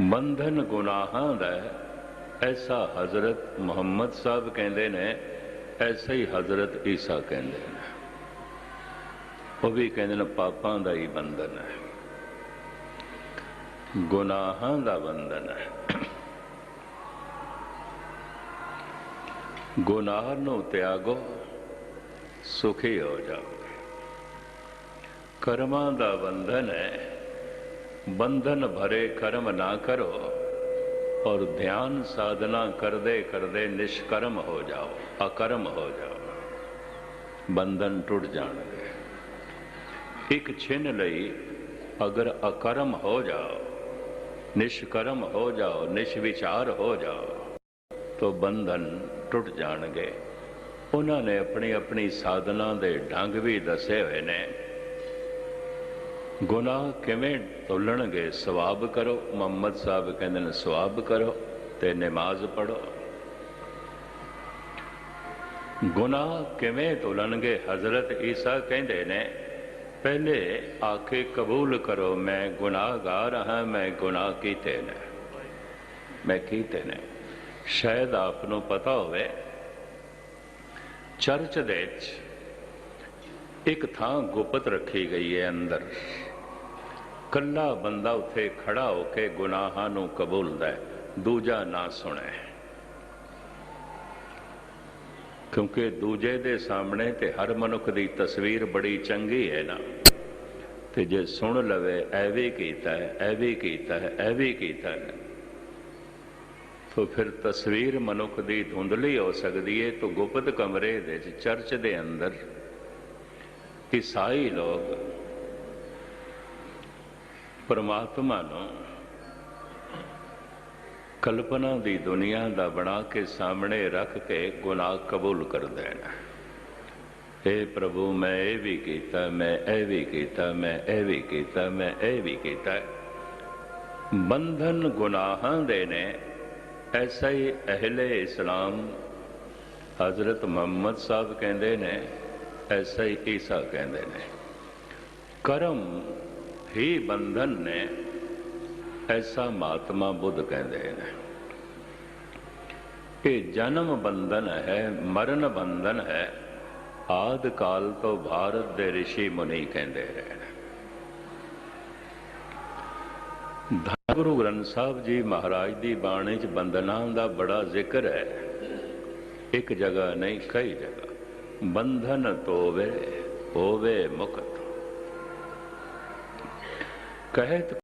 ਬੰਧਨ ਗੁਨਾਹਾਂ ਦਾ ਐਸਾ ਹਜ਼ਰਤ ਮੁਹੰਮਦ ਸਾਹਿਬ ਕਹਿੰਦੇ ਨੇ, ਐਸਾ ਹੀ ਹਜ਼ਰਤ ਈਸਾ ਕਹਿੰਦੇ ਨੇ। ਉਹ ਵੀ ਕਹਿੰਦੇ ਨੇ ਪਾਪਾਂ ਦਾ ਹੀ ਬੰਧਨ ਹੈ। ਗੁਨਾਹਾਂ ਦਾ ਬੰਧਨ ਹੈ। ਗੁਨਾਹ ਨੂੰ ਤਿਆਗੋ, ਸੁਖੀ ਹੋ ਜਾਓ। ਕਰਮਾਂ ਦਾ ਬੰਧਨ ਹੈ। ਬੰਧਨ ਭਰੇ ਕਰਮ ਨਾ ਕਰੋ ਔਰ ਧਿਆਨ ਸਾਧਨਾ ਕਰਦੇ ਕਰਦੇ ਨਿਸ਼ਕਰਮ ਹੋ ਜਾਓ, ਅਕਰਮ ਹੋ ਜਾਓ। ਬੰਧਨ ਟੁੱਟ ਜਾਣਗੇ। ਇੱਕ ਛਿਨ ਲਈ ਅਗਰ ਅਕਰਮ ਹੋ ਜਾਓ, ਨਿਸ਼ਕਰਮ ਹੋ ਜਾਓ, ਨਿਸ਼ਵਿਚਾਰ ਹੋ ਜਾਓ, ਤੋ ਬੰਧਨ ਟੁੱਟ ਜਾਣਗੇ। ਉਹਨਾਂ ਨੇ ਆਪਣੀ ਆਪਣੀ ਸਾਧਨਾ ਦੇ ਢੰਗ ਵੀ ਦੱਸੇ ਹੋਏ ਨੇ। ਗੁਨਾਹ ਕਿਵੇਂ ਤੋਲਣਗੇ ਸਵਾਬ ਕਰੋ ਮੁਹੰਮਦ ਸਾਹਿਬ ਕਹਿੰਦੇ ਨੇ ਸਵਾਬ ਕਰੋ ਤੇ ਨਮਾਜ਼ ਪੜੋ ਗੁਨਾਹ ਕਿਵੇਂ ਤੋਲਣਗੇ ਹਜ਼ਰਤ ਈਸਾ ਕਹਿੰਦੇ ਨੇ ਪਹਿਲੇ ਆਕੇ ਕਬੂਲ ਕਰੋ ਮੈਂ ਗੁਨਾਹਗਾਰ ਹਾਂ ਮੈਂ ਗੁਨਾਹ ਕੀਤੇ ਨੇ ਮੈਂ ਕੀਤੇ ਨੇ ਸ਼ਾਇਦ ਆਪ ਨੂੰ ਪਤਾ ਹੋਵੇ ਚਰਚ ਦੇ ਵਿੱਚ ਇੱਕ ਥਾਂ ਗੁਪਤ ਰੱਖੀ ਗਈ ਹੈ ਅੰਦਰ ਕੱਲਾ ਬੰਦਾ ਉੱਥੇ ਖੜਾ ਹੋ ਕੇ ਗੁਨਾਹਾਂ ਨੂੰ ਕਬੂਲਦਾ ਹੈ, ਦੂਜਾ ਨਾ ਸੁਣੇ। ਕਿਉਂਕਿ ਦੂਜੇ ਦੇ ਸਾਹਮਣੇ ਤੇ ਹਰ ਮਨੁੱਖ ਦੀ ਤਸਵੀਰ ਬੜੀ ਚੰਗੀ ਹੈ ਨਾ। ਤੇ ਜੇ ਸੁਣ ਲਵੇ ਐ ਵੀ ਕੀਤਾ ਹੈ ਐ ਵੀ ਕੀਤਾ ਹੈ ਐ ਵੀ ਕੀਤਾ ਹੈ। ਤੋ ਫਿਰ ਤਸਵੀਰ ਮਨੁੱਖ ਦੀ ਧੁੰਦਲੀ ਹੋ ਸਕਦੀ ਹੈ ਤੋ ਗੁਪਤ ਕਮਰੇ ਦੇ ਚਰਚ ਦੇ ਅੰਦਰ। ਈਸਾਈ ਲੋਕ ਪਰਮਾਤਮਾ ਨੂੰ ਕਲਪਨਾ ਦੀ ਦੁਨੀਆ ਦਾ ਬਣਾ ਕੇ ਸਾਹਮਣੇ ਰੱਖ ਕੇ ਗੁਨਾਹ ਕਬੂਲ ਕਰਦੇ ਨੇ ਏ ਪ੍ਰਭੂ, ਮੈਂ ਇਹ ਵੀ ਕੀਤਾ, ਮੈਂ ਇਹ ਵੀ ਕੀਤਾ, ਮੈਂ ਇਹ ਵੀ ਕੀਤਾ, ਮੈਂ ਇਹ ਵੀ ਕੀਤਾ। ਬੰਧਨ ਗੁਨਾਹਾਂ ਦੇ ਨੇ, ਐਸਾ ਹੀ ਅਹਲੇ ਇਸਲਾਮ ਹਜ਼ਰਤ ਮੁਹੰਮਦ ਸਾਹਿਬ ਕਹਿੰਦੇ ਨੇ, ਐਸਾ ਹੀ ਈਸਾ ਕਹਿੰਦੇ ਨੇ। ਕਰਮ ਹੀ ਬੰਧਨ ਨੇ, ਐਸਾ ਮਹਾਤਮਾ ਬੁੱਧ ਕਹਿੰਦੇ ਨੇ। ਕਿ ਜਨਮ ਬੰਧਨ ਹੈ, ਮਰਨ ਬੰਧਨ ਹੈ, ਆਦ ਕਾਲ ਤੋਂ ਭਾਰਤ ਦੇ ઋષਿ ਮੁਨੀ ਕਹਿੰਦੇ ਰਹੇ ਨੇ ਗੁਰੂ ਗ੍ਰੰਥ ਸਾਹਿਬ ਜੀ ਮਹਾਰਾਜ ਦੀ ਬਾਣੀ 'ਚ ਬੰਧਨਾਂ ਦਾ ਬੜਾ ਜ਼ਿਕਰ ਹੈ। ਇੱਕ ਜਗ੍ਹਾ ਨਹੀਂ, ਕਈ ਜਗ੍ਹਾ। ਬੰਧਨ ਤੋਵੇ, ਹੋਵੇ ਮੁਕਤ। कहे तो